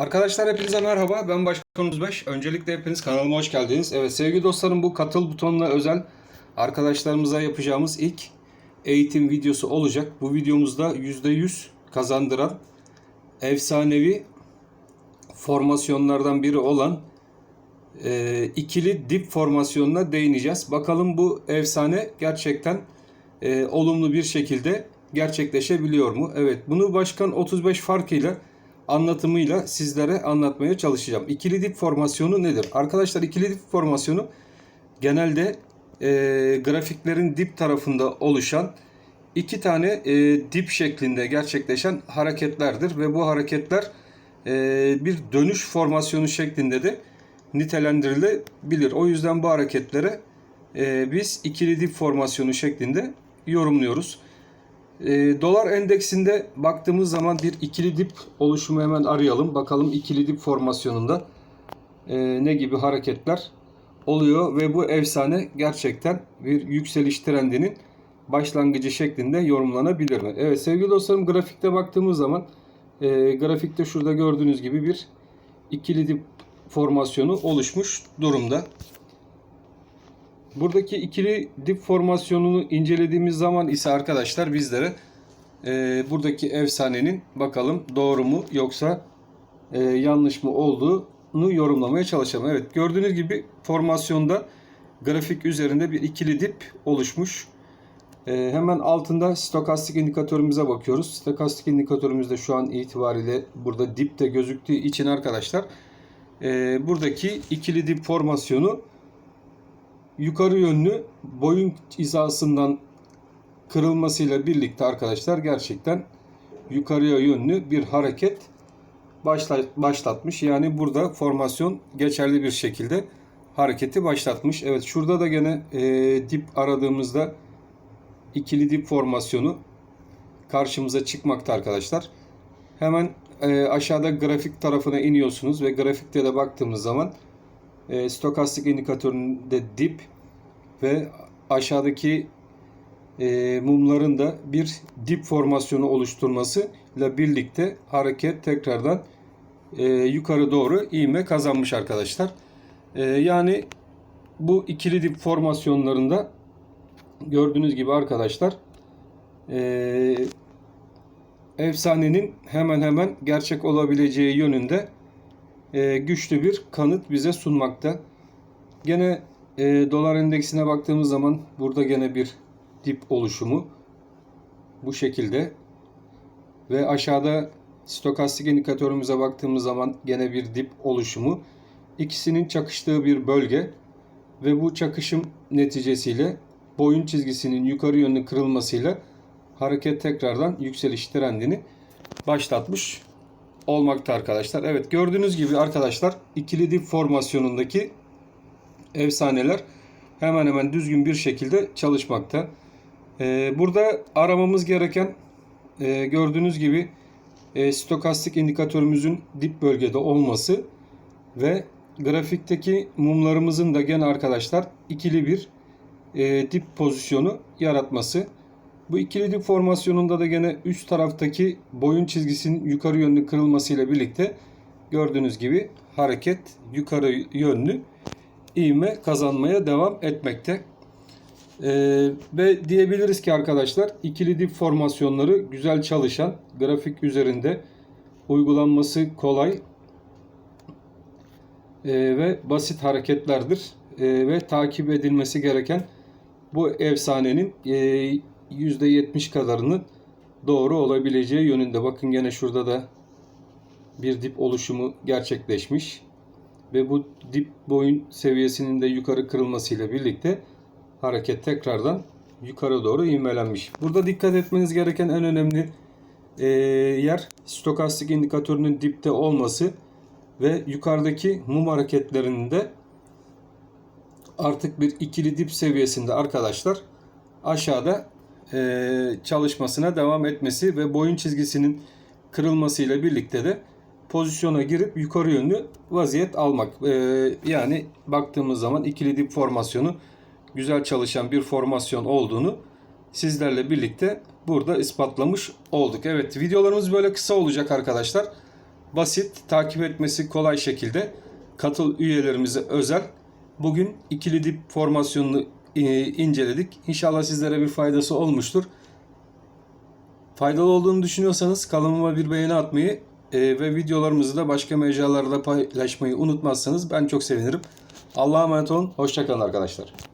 Arkadaşlar hepinize merhaba. Ben Başkan Uzbeş. Öncelikle hepiniz kanalıma hoş geldiniz. Evet sevgili dostlarım bu katıl butonuna özel arkadaşlarımıza yapacağımız ilk eğitim videosu olacak. Bu videomuzda %100 kazandıran efsanevi formasyonlardan biri olan e, ikili dip formasyonuna değineceğiz. Bakalım bu efsane gerçekten e, olumlu bir şekilde gerçekleşebiliyor mu? Evet bunu Başkan 35 farkıyla anlatımıyla sizlere anlatmaya çalışacağım. İkili dip formasyonu nedir? Arkadaşlar ikili dip formasyonu genelde e, grafiklerin dip tarafında oluşan iki tane e, dip şeklinde gerçekleşen hareketlerdir ve bu hareketler e, bir dönüş formasyonu şeklinde de nitelendirilebilir. O yüzden bu hareketlere e, biz ikili dip formasyonu şeklinde yorumluyoruz. E, dolar endeksinde baktığımız zaman bir ikili dip oluşumu hemen arayalım. Bakalım ikili dip formasyonunda e, ne gibi hareketler oluyor ve bu efsane gerçekten bir yükseliş trendinin başlangıcı şeklinde yorumlanabilir mi? Evet sevgili dostlarım grafikte baktığımız zaman e, grafikte şurada gördüğünüz gibi bir ikili dip formasyonu oluşmuş durumda. Buradaki ikili dip formasyonunu incelediğimiz zaman ise arkadaşlar bizlere e, buradaki efsanenin bakalım doğru mu yoksa e, yanlış mı olduğunu yorumlamaya çalışalım. Evet gördüğünüz gibi formasyonda grafik üzerinde bir ikili dip oluşmuş. E, hemen altında stokastik indikatörümüze bakıyoruz. Stokastik indikatörümüzde şu an itibariyle burada dip de gözüktüğü için arkadaşlar e, buradaki ikili dip formasyonu yukarı yönlü boyun hizasından kırılmasıyla birlikte arkadaşlar gerçekten yukarıya yönlü bir hareket başlatmış. Yani burada formasyon geçerli bir şekilde hareketi başlatmış. Evet şurada da gene e, dip aradığımızda ikili dip formasyonu karşımıza çıkmakta arkadaşlar. Hemen e, aşağıda grafik tarafına iniyorsunuz ve grafikte de baktığımız zaman e, stokastik indikatöründe dip ve aşağıdaki e, mumların da bir dip formasyonu oluşturması ile birlikte hareket tekrardan e, yukarı doğru ivme kazanmış arkadaşlar. E, yani bu ikili dip formasyonlarında gördüğünüz gibi arkadaşlar e, efsanenin hemen hemen gerçek olabileceği yönünde e, güçlü bir kanıt bize sunmakta. Gene e, dolar endeksine baktığımız zaman burada gene bir dip oluşumu bu şekilde ve aşağıda stokastik indikatörümüze baktığımız zaman gene bir dip oluşumu ikisinin çakıştığı bir bölge ve bu çakışım neticesiyle boyun çizgisinin yukarı yönlü kırılmasıyla hareket tekrardan yükseliş trendini başlatmış olmakta arkadaşlar. Evet gördüğünüz gibi arkadaşlar ikili dip formasyonundaki efsaneler hemen hemen düzgün bir şekilde çalışmakta. Ee, burada aramamız gereken e, gördüğünüz gibi e, stokastik indikatörümüzün dip bölgede olması ve grafikteki mumlarımızın da gene arkadaşlar ikili bir e, dip pozisyonu yaratması. Bu ikili dip formasyonunda da gene üst taraftaki boyun çizgisinin yukarı yönlü kırılmasıyla birlikte gördüğünüz gibi hareket yukarı yönlü ivme kazanmaya devam etmekte. Ee, ve diyebiliriz ki arkadaşlar ikili dip formasyonları güzel çalışan grafik üzerinde uygulanması kolay e, ve basit hareketlerdir e, ve takip edilmesi gereken bu efsanenin e, %70 kadarının doğru olabileceği yönünde. Bakın gene şurada da bir dip oluşumu gerçekleşmiş. Ve bu dip boyun seviyesinin de yukarı kırılmasıyla birlikte hareket tekrardan yukarı doğru ivmelenmiş. Burada dikkat etmeniz gereken en önemli e, yer stokastik indikatörünün dipte olması ve yukarıdaki mum hareketlerinin de artık bir ikili dip seviyesinde arkadaşlar aşağıda e, çalışmasına devam etmesi ve boyun çizgisinin kırılmasıyla birlikte de pozisyona girip yukarı yönlü vaziyet almak. E, yani baktığımız zaman ikili dip formasyonu güzel çalışan bir formasyon olduğunu sizlerle birlikte burada ispatlamış olduk. Evet videolarımız böyle kısa olacak arkadaşlar. basit, takip etmesi kolay şekilde katıl üyelerimize özel bugün ikili dip formasyonunu inceledik. İnşallah sizlere bir faydası olmuştur. Faydalı olduğunu düşünüyorsanız kanalıma bir beğeni atmayı e, ve videolarımızı da başka mecralarda paylaşmayı unutmazsanız ben çok sevinirim. Allah'a emanet olun. Hoşçakalın arkadaşlar.